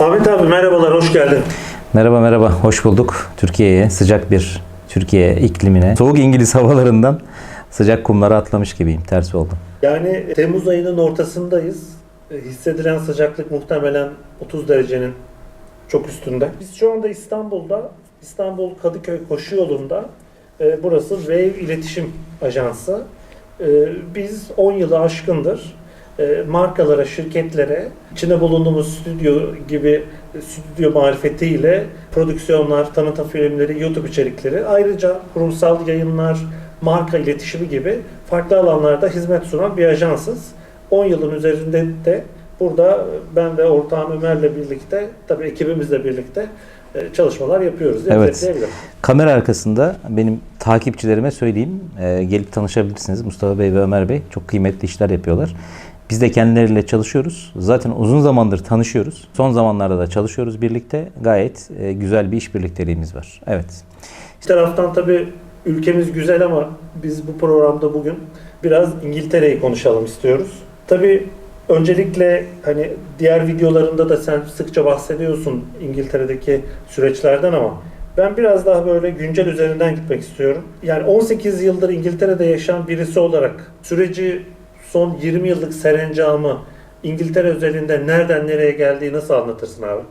Ahmet abi merhabalar, hoş geldin. Merhaba merhaba, hoş bulduk. Türkiye'ye sıcak bir Türkiye iklimine, soğuk İngiliz havalarından sıcak kumlara atlamış gibiyim. Ters oldu. Yani Temmuz ayının ortasındayız. E, Hissedilen sıcaklık muhtemelen 30 derecenin çok üstünde. Biz şu anda İstanbul'da, İstanbul Kadıköy Koşu Yolu'nda. E, burası Wave İletişim Ajansı. E, biz 10 yılı aşkındır markalara, şirketlere içinde bulunduğumuz stüdyo gibi e, stüdyo marifetiyle prodüksiyonlar, tanıtım filmleri, YouTube içerikleri, ayrıca kurumsal yayınlar, marka iletişimi gibi farklı alanlarda hizmet sunan bir ajansız. 10 yılın üzerinde de burada ben ve ortağım Ömer'le birlikte, tabii ekibimizle birlikte e, çalışmalar yapıyoruz. Evet. özetleyebilirim. Kamera arkasında benim takipçilerime söyleyeyim, e, gelip tanışabilirsiniz. Mustafa Bey ve Ömer Bey çok kıymetli işler yapıyorlar. Biz de kendileriyle çalışıyoruz. Zaten uzun zamandır tanışıyoruz. Son zamanlarda da çalışıyoruz birlikte. Gayet e, güzel bir iş birlikteliğimiz var. Evet. Bir taraftan tabii ülkemiz güzel ama biz bu programda bugün biraz İngiltere'yi konuşalım istiyoruz. Tabii öncelikle hani diğer videolarında da sen sıkça bahsediyorsun İngiltere'deki süreçlerden ama ben biraz daha böyle güncel üzerinden gitmek istiyorum. Yani 18 yıldır İngiltere'de yaşayan birisi olarak süreci son 20 yıllık serencamı İngiltere özelinde nereden nereye geldiği nasıl anlatırsın abi?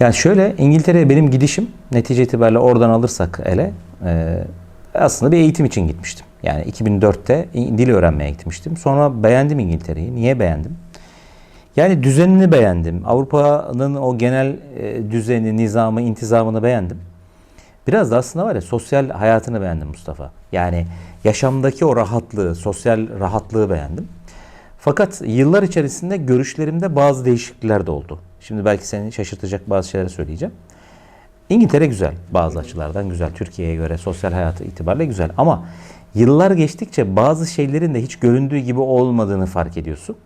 Yani şöyle İngiltere'ye benim gidişim netice itibariyle oradan alırsak ele e, aslında bir eğitim için gitmiştim. Yani 2004'te İ- dil öğrenmeye gitmiştim. Sonra beğendim İngiltere'yi. Niye beğendim? Yani düzenini beğendim. Avrupa'nın o genel e, düzeni, nizamı, intizamını beğendim. Biraz da aslında var ya sosyal hayatını beğendim Mustafa. Yani yaşamdaki o rahatlığı, sosyal rahatlığı beğendim. Fakat yıllar içerisinde görüşlerimde bazı değişiklikler de oldu. Şimdi belki seni şaşırtacak bazı şeyler söyleyeceğim. İngiltere güzel. Bazı açılardan güzel. Türkiye'ye göre sosyal hayatı itibariyle güzel. Ama yıllar geçtikçe bazı şeylerin de hiç göründüğü gibi olmadığını fark ediyorsun.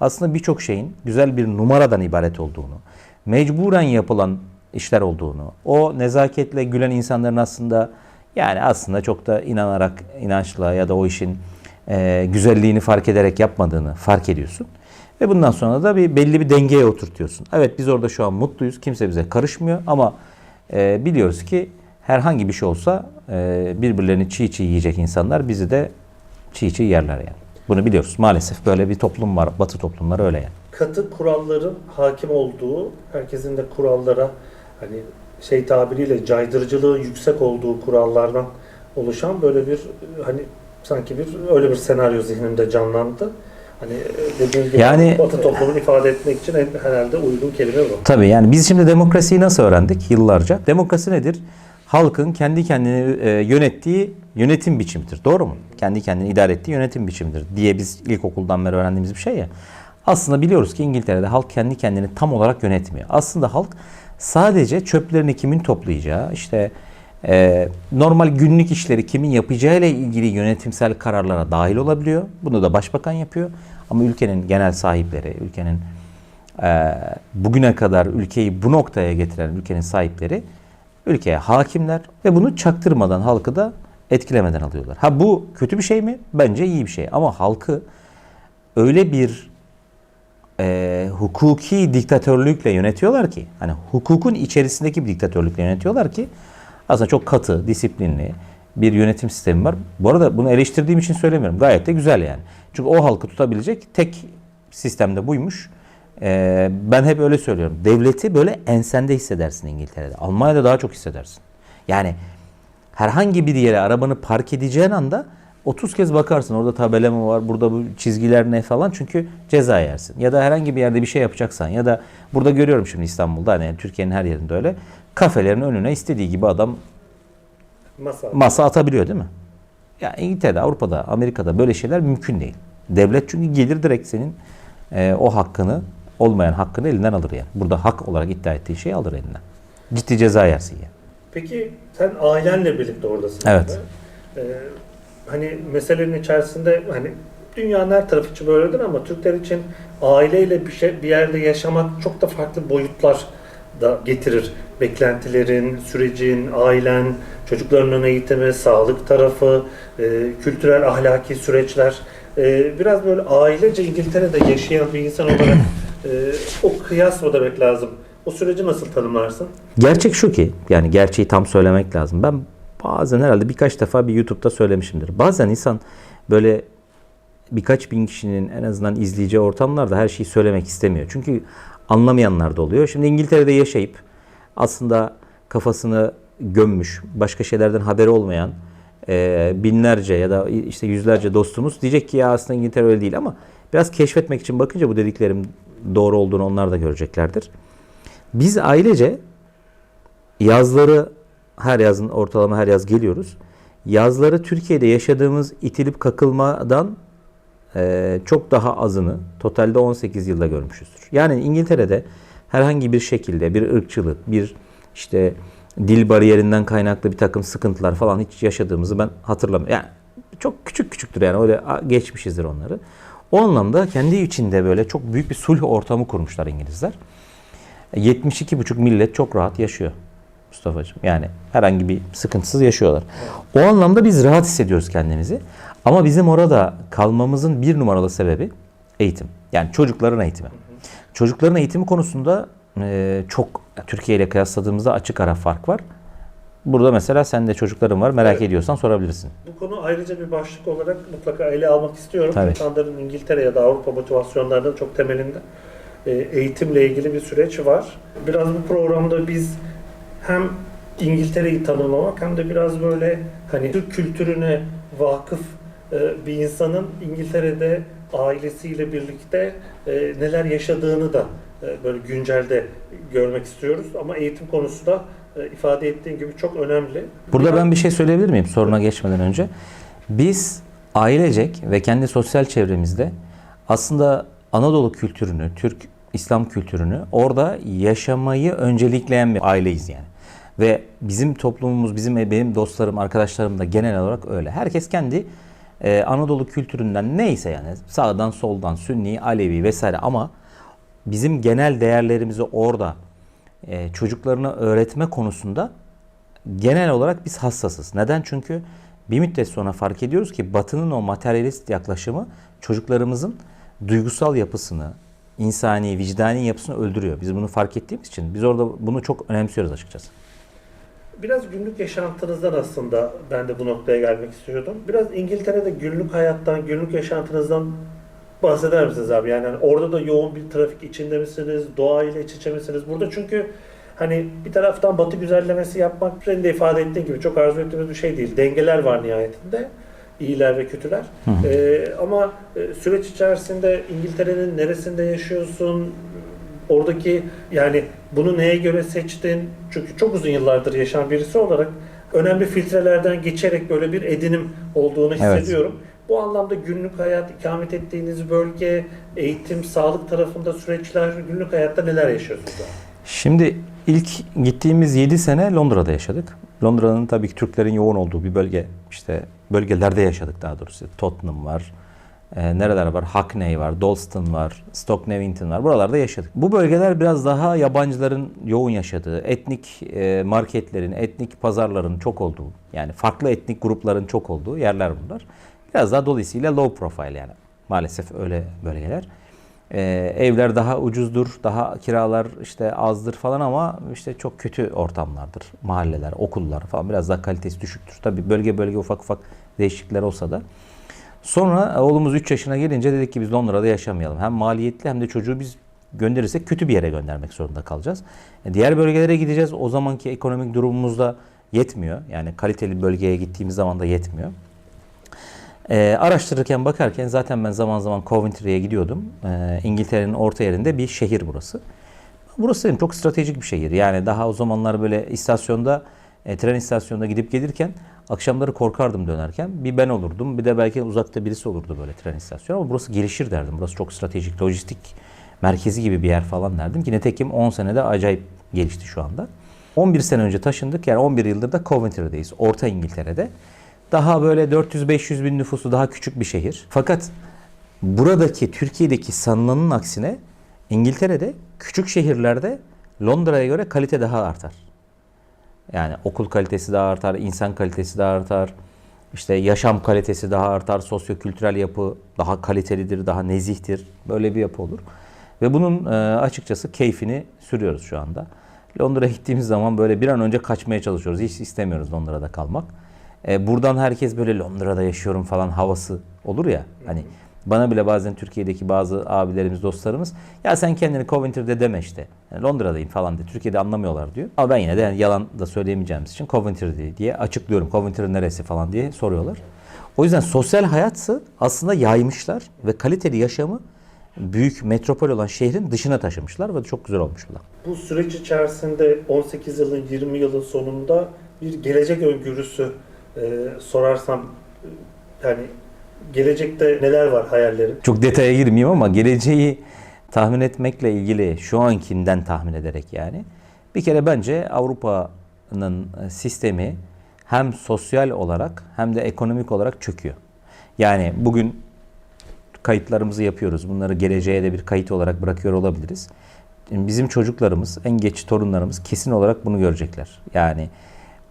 Aslında birçok şeyin güzel bir numaradan ibaret olduğunu, mecburen yapılan işler olduğunu, o nezaketle gülen insanların aslında yani aslında çok da inanarak, inançla ya da o işin e, güzelliğini fark ederek yapmadığını fark ediyorsun. Ve bundan sonra da bir belli bir dengeye oturtuyorsun. Evet biz orada şu an mutluyuz. Kimse bize karışmıyor ama e, biliyoruz ki herhangi bir şey olsa e, birbirlerini çiğ çiğ yiyecek insanlar bizi de çiğ çiğ yerler yani. Bunu biliyoruz. Maalesef böyle bir toplum var. Batı toplumları öyle yani. katı kuralların hakim olduğu, herkesin de kurallara hani şey tabiriyle caydırıcılığı yüksek olduğu kurallardan oluşan böyle bir hani sanki bir öyle bir senaryo zihnimde canlandı. Hani e, dediğim gibi Yani- Batı toplumunu ifade etmek için en- herhalde uygun kelime bu. Tabii yani biz şimdi demokrasiyi nasıl öğrendik yıllarca? Demokrasi nedir? Halkın kendi kendini e, yönettiği yönetim biçimidir. Doğru mu? Kendi kendini idare ettiği yönetim biçimidir diye biz ilkokuldan beri öğrendiğimiz bir şey ya. Aslında biliyoruz ki İngiltere'de halk kendi kendini tam olarak yönetmiyor. Aslında halk sadece çöplerini kimin toplayacağı, işte e, normal günlük işleri kimin yapacağı ile ilgili yönetimsel kararlara dahil olabiliyor. Bunu da başbakan yapıyor. Ama ülkenin genel sahipleri, ülkenin e, bugüne kadar ülkeyi bu noktaya getiren ülkenin sahipleri ülkeye hakimler ve bunu çaktırmadan halkı da etkilemeden alıyorlar. Ha bu kötü bir şey mi? Bence iyi bir şey. Ama halkı öyle bir e, hukuki diktatörlükle yönetiyorlar ki hani hukukun içerisindeki bir diktatörlükle yönetiyorlar ki aslında çok katı, disiplinli bir yönetim sistemi var. Bu arada bunu eleştirdiğim için söylemiyorum. Gayet de güzel yani. Çünkü o halkı tutabilecek tek sistemde buymuş. E, ben hep öyle söylüyorum. Devleti böyle ensende hissedersin İngiltere'de. Almanya'da daha çok hissedersin. Yani herhangi bir yere arabanı park edeceğin anda 30 kez bakarsın. Orada tabela mı var, burada bu çizgiler ne falan. Çünkü ceza yersin. Ya da herhangi bir yerde bir şey yapacaksan ya da burada görüyorum şimdi İstanbul'da hani Türkiye'nin her yerinde öyle. Kafelerin önüne istediği gibi adam Masa. masa atabiliyor değil mi? Ya İngiltere'de, Avrupa'da, Amerika'da böyle şeyler mümkün değil. Devlet çünkü gelir direkt senin e, o hakkını, olmayan hakkını elinden alır yani. Burada hak olarak iddia ettiği şeyi alır elinden. Ciddi ceza yersin yani. Peki sen ailenle birlikte oradasın. Evet. Ee, hani meselenin içerisinde hani dünyanın her tarafı için böyledir ama Türkler için aileyle bir şey bir yerde yaşamak çok da farklı boyutlar da getirir. Beklentilerin, sürecin, ailen, çocuklarının eğitimi, sağlık tarafı, e, kültürel ahlaki süreçler. E, biraz böyle ailece İngiltere'de yaşayan bir insan olarak e, o kıyas mı demek lazım? O süreci nasıl tanımlarsın? Gerçek şu ki, yani gerçeği tam söylemek lazım. Ben bazen herhalde birkaç defa bir YouTube'da söylemişimdir. Bazen insan böyle birkaç bin kişinin en azından izleyeceği ortamlarda her şeyi söylemek istemiyor. Çünkü anlamayanlar da oluyor. Şimdi İngiltere'de yaşayıp aslında kafasını gömmüş, başka şeylerden haberi olmayan e, binlerce ya da işte yüzlerce dostumuz diyecek ki ya aslında İngiltere öyle değil ama biraz keşfetmek için bakınca bu dediklerim doğru olduğunu onlar da göreceklerdir. Biz ailece yazları her yazın ortalama her yaz geliyoruz. Yazları Türkiye'de yaşadığımız itilip kakılmadan e, çok daha azını totalde 18 yılda görmüşüzdür. Yani İngiltere'de herhangi bir şekilde bir ırkçılık, bir işte dil bariyerinden kaynaklı bir takım sıkıntılar falan hiç yaşadığımızı ben hatırlamıyorum. Yani çok küçük küçüktür yani öyle geçmişizdir onları. O anlamda kendi içinde böyle çok büyük bir sulh ortamı kurmuşlar İngilizler. 72,5 millet çok rahat yaşıyor Mustafa'cığım. Yani herhangi bir sıkıntısız yaşıyorlar. O anlamda biz rahat hissediyoruz kendimizi. Ama bizim orada kalmamızın bir numaralı sebebi eğitim. Yani çocukların eğitimi. Çocukların eğitimi konusunda e, çok Türkiye ile kıyasladığımızda açık ara fark var. Burada mesela sende çocukların var. Merak Evet. ediyorsan sorabilirsin. Bu konu ayrıca bir başlık olarak mutlaka ele almak istiyorum. Tabii. İnsanların İngiltere ya da Avrupa motivasyonlarının çok temelinde e, eğitimle ilgili bir süreç var. Biraz bu programda biz hem İngiltere'yi tanımlamak hem de biraz böyle hani Türk kültürüne vakıf e, bir insanın İngiltere'de ailesiyle birlikte e, neler yaşadığını da e, böyle güncelde görmek istiyoruz. Ama eğitim konusu da ifade ettiğin gibi çok önemli. Burada ben bir şey söyleyebilir miyim soruna geçmeden önce? Biz ailecek ve kendi sosyal çevremizde aslında Anadolu kültürünü, Türk İslam kültürünü orada yaşamayı öncelikleyen bir aileyiz yani. Ve bizim toplumumuz, bizim benim dostlarım, arkadaşlarım da genel olarak öyle. Herkes kendi e, Anadolu kültüründen neyse yani sağdan soldan Sünni, Alevi vesaire ama bizim genel değerlerimizi orada e, çocuklarına öğretme konusunda genel olarak biz hassasız. Neden? Çünkü bir müddet sonra fark ediyoruz ki Batı'nın o materyalist yaklaşımı çocuklarımızın duygusal yapısını, insani, vicdani yapısını öldürüyor. Biz bunu fark ettiğimiz için biz orada bunu çok önemsiyoruz açıkçası. Biraz günlük yaşantınızdan aslında ben de bu noktaya gelmek istiyordum. Biraz İngiltere'de günlük hayattan, günlük yaşantınızdan bahseder misiniz abi? Yani hani orada da yoğun bir trafik içinde misiniz? Doğayla iç içe misiniz? Burada çünkü hani bir taraftan batı güzellemesi yapmak senin de ifade ettiğin gibi çok arzu ettiğimiz bir şey değil. Dengeler var nihayetinde. İyiler ve kötüler. Ee, ama e, süreç içerisinde İngiltere'nin neresinde yaşıyorsun? Oradaki yani bunu neye göre seçtin? Çünkü çok uzun yıllardır yaşayan birisi olarak önemli filtrelerden geçerek böyle bir edinim olduğunu Evet. hissediyorum. Bu anlamda günlük hayat, ikamet ettiğiniz bölge, eğitim, sağlık tarafında süreçler, günlük hayatta neler yaşıyorsunuz? Şimdi ilk gittiğimiz 7 sene Londra'da yaşadık. Londra'nın tabii ki Türklerin yoğun olduğu bir bölge. İşte bölgelerde yaşadık daha doğrusu. Tottenham var. E, nereler var? Hackney var, Dalston var, Stoke Newington var. Buralarda yaşadık. Bu bölgeler biraz daha yabancıların yoğun yaşadığı, etnik e, marketlerin, etnik pazarların çok olduğu, yani farklı etnik grupların çok olduğu yerler bunlar. Biraz daha dolayısıyla low profile yani. Maalesef öyle bölgeler. Ee, evler daha ucuzdur, daha kiralar işte azdır falan ama işte çok kötü ortamlardır. Mahalleler, okullar falan biraz daha kalitesi düşüktür. Tabii bölge bölge ufak ufak değişiklikler olsa da. Sonra oğlumuz 3 yaşına gelince dedik ki biz Londra'da yaşamayalım. Hem maliyetli hem de çocuğu biz gönderirsek kötü bir yere göndermek zorunda kalacağız. E, Diğer bölgelere gideceğiz. O zamanki ekonomik durumumuz da yetmiyor. Yani kaliteli bölgeye gittiğimiz zaman da yetmiyor. Ee, araştırırken bakarken zaten ben zaman zaman Coventry'ye gidiyordum. Ee, İngiltere'nin orta yerinde bir şehir burası. Burası dedim çok stratejik bir şehir. Yani daha o zamanlar böyle istasyonda, e, tren istasyonunda gidip gelirken akşamları korkardım dönerken. Bir ben olurdum bir de belki uzakta birisi olurdu böyle tren istasyonu. Ama burası gelişir derdim. Burası çok stratejik, lojistik merkezi gibi bir yer falan derdim ki nitekim 10 senede acayip gelişti şu anda. 11 sene önce taşındık yani 11 yıldır da Coventry'deyiz. Orta İngiltere'de. Daha böyle 400-500 bin nüfusu daha küçük bir şehir. Fakat buradaki Türkiye'deki sanılanın aksine İngiltere'de küçük şehirlerde Londra'ya göre kalite daha artar. Yani okul kalitesi daha artar, insan kalitesi daha artar. İşte yaşam kalitesi daha artar, sosyokültürel yapı daha kalitelidir, daha nezihtir. Böyle bir yapı olur. Ve bunun e, açıkçası keyfini sürüyoruz şu anda. Londra'ya gittiğimiz zaman böyle bir an önce kaçmaya çalışıyoruz. Hiç istemiyoruz Londra'da kalmak. E, buradan herkes böyle Londra'da yaşıyorum falan havası olur ya. Hani bana bile bazen Türkiye'deki bazı abilerimiz, dostlarımız ya sen kendini Coventry'de deme işte. Yani Londra'dayım falan diye. Türkiye'de anlamıyorlar diyor. Ama ben yine de yani yalan da söyleyemeyeceğimiz için Coventry diye açıklıyorum. Coventry neresi falan diye soruyorlar. O yüzden sosyal hayatı aslında yaymışlar ve kaliteli yaşamı büyük metropol olan şehrin dışına taşımışlar ve çok güzel olmuş bu. Bu süreç içerisinde 18 yılın 20 yılın sonunda bir gelecek öngörüsü sorarsam e, yani gelecekte neler var hayallerin? Çok detaya girmeyeyim ama geleceği tahmin etmekle ilgili şu ankinden tahmin ederek yani. Bir kere bence Avrupa'nın e, sistemi hem sosyal olarak hem de ekonomik olarak çöküyor. Yani bugün kayıtlarımızı yapıyoruz. Bunları geleceğe de bir kayıt olarak bırakıyor olabiliriz. Bizim çocuklarımız, en geç torunlarımız kesin olarak bunu görecekler. Yani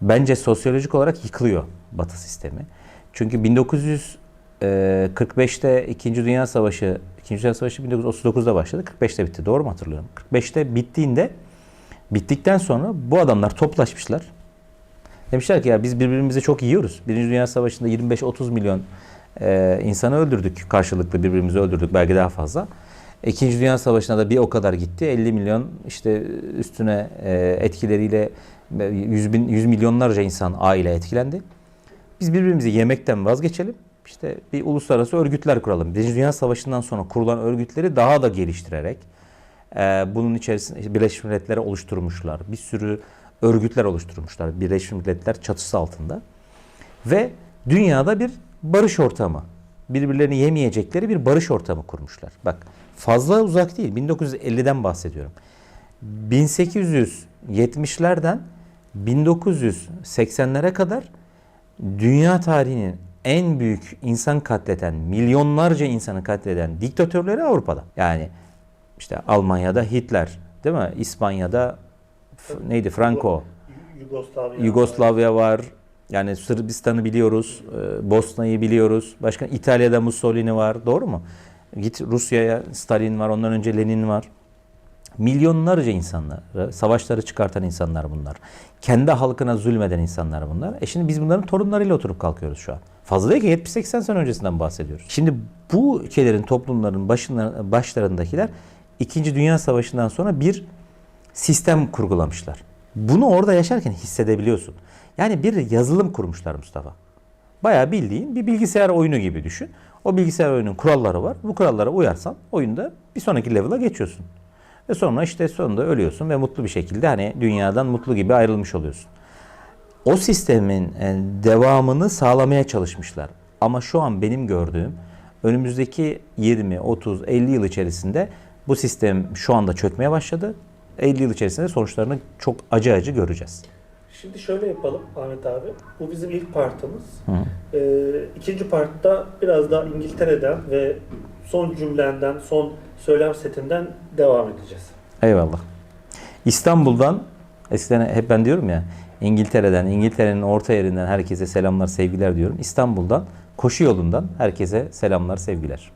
bence sosyolojik olarak yıkılıyor Batı sistemi. Çünkü 1945'te İkinci Dünya Savaşı, İkinci Dünya Savaşı 1939'da başladı. 45'te bitti. Doğru mu hatırlıyorum? 45'te bittiğinde bittikten sonra bu adamlar toplaşmışlar. Demişler ki ya biz birbirimizi çok yiyoruz. Birinci Dünya Savaşı'nda 25-30 milyon e, insanı öldürdük. Karşılıklı birbirimizi öldürdük. Belki daha fazla. İkinci Dünya Savaşı'na da bir o kadar gitti. 50 milyon işte üstüne e, etkileriyle 100, bin, 100 milyonlarca insan aile etkilendi. Biz birbirimizi yemekten vazgeçelim. İşte bir uluslararası örgütler kuralım. Birinci Dünya Savaşı'ndan sonra kurulan örgütleri daha da geliştirerek e, bunun içerisinde Birleşmiş Milletler'e oluşturmuşlar. Bir sürü örgütler oluşturmuşlar. Birleşmiş Milletler çatısı altında. Ve dünyada bir barış ortamı, birbirlerini yemeyecekleri bir barış ortamı kurmuşlar. Bak fazla uzak değil. 1950'den bahsediyorum. 1870'lerden 1980'lere kadar dünya tarihinin en büyük insan katleden, milyonlarca insanı katleden diktatörleri Avrupa'da. Yani işte Almanya'da Hitler, değil mi? İspanya'da neydi? Franco. Yugoslavya. Yugoslavya var. Yani Sırbistan'ı biliyoruz. e, Bosna'yı biliyoruz. Başka İtalya'da Mussolini var. Doğru mu? Git Rusya'ya Stalin var. Ondan önce Lenin var. Milyonlarca insanları, savaşları çıkartan insanlar bunlar. Kendi halkına zulmeden insanlar bunlar. E şimdi biz bunların torunlarıyla oturup kalkıyoruz şu an. Fazla değil ki 70-80 sene öncesinden bahsediyoruz. Şimdi bu ülkelerin, toplumların başına, başlarındakiler İkinci Dünya Savaşı'ndan sonra bir sistem kurgulamışlar. Bunu orada yaşarken hissedebiliyorsun. Yani bir yazılım kurmuşlar Mustafa. Bayağı bildiğin bir bilgisayar oyunu gibi düşün. O bilgisayar oyunun kuralları var. Bu kurallara uyarsan oyunda bir sonraki level'a geçiyorsun. Ve sonra işte sonunda ölüyorsun ve mutlu bir şekilde hani dünyadan mutlu gibi ayrılmış oluyorsun. O sistemin e, devamını sağlamaya çalışmışlar. Ama şu an benim gördüğüm önümüzdeki 20, 30, 50 yıl içerisinde bu sistem şu anda çökmeye başladı. 50 yıl içerisinde sonuçlarını çok acı acı göreceğiz. Şimdi şöyle yapalım Ahmet abi. Bu bizim ilk partımız. Ee, ikinci partta biraz daha İngiltere'den ve son cümlenden, son söylem setinden devam edeceğiz. Eyvallah. İstanbul'dan eskiden hep ben diyorum ya İngiltere'den, İngiltere'nin orta yerinden herkese selamlar, sevgiler diyorum. İstanbul'dan, koşu yolundan herkese selamlar, sevgiler.